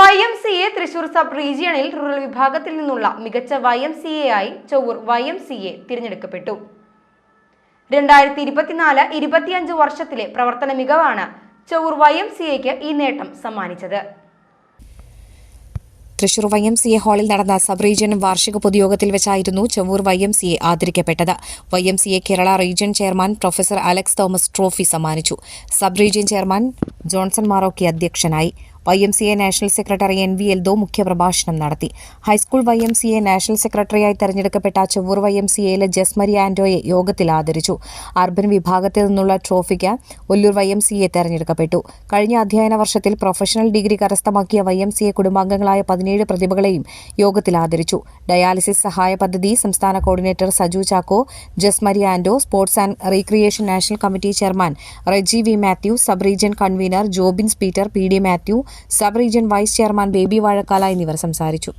Y M C A Thrissur sub റീജിയണിൽ rural വിഭാഗത്തിൽ നിന്നുള്ള മികച്ച വൈ എം സി എ ആയി Chovvur Y M C A തിരഞ്ഞെടുക്കപ്പെട്ടു. രണ്ടായിരത്തി ഇരുപത്തിനാല് ഇരുപത്തിയഞ്ച് വർഷത്തിലെ പ്രവർത്തന മികവാണ് ചൊവ്വൂർ വൈ എം സി എക്ക് ഈ നേട്ടം സമ്മാനിച്ചത്. Thrissur Y M C A ഹാളിൽ നടന്ന സബ് റീജിയൻ വാർഷിക പൊതുയോഗത്തിൽ വെച്ചായിരുന്നു Chevoor Y M C A ആദരിക്കപ്പെട്ടത്. Y M C A Kerala region chairman professor Alex Thomas trophy സമ്മാനിച്ചു. Sub region chairman Johnson Marokki അധ്യക്ഷനായി. Y M C A national secretary N V Eldho മുഖ്യപ്രഭാഷണം നടത്തി. High school Y M C A national സെക്രട്ടറിയായി തെരഞ്ഞെടുക്കപ്പെട്ട ചെവൂർ Y M C എയിലെ ജസ്മരി ആൻഡോയെ യോഗത്തിൽ ആദരിച്ചു. Urban വിഭാഗത്തിൽ നിന്നുള്ള ട്രോഫിക്ക് Ollur Y M C A തെരഞ്ഞെടുക്കപ്പെട്ടു. കഴിഞ്ഞ അധ്യയന വർഷത്തിൽ പ്രൊഫഷണൽ ഡിഗ്രി കരസ്ഥമാക്കിയ വൈ എം സി എ കുടുംബാംഗങ്ങളായ പതിനേഴ് പ്രതിഭകളെയും യോഗത്തിൽ ആദരിച്ചു. ഡയാലിസിസ് സഹായ പദ്ധതി സംസ്ഥാന coordinator Saju Chacko Jasmary Ando sports and recreation national committee chairman Reji V Mathew sub region convener Jobins Peter P D Mathew sub region vice chairman Baby Vazhakkala എന്നിവർ സംസാരിച്ചു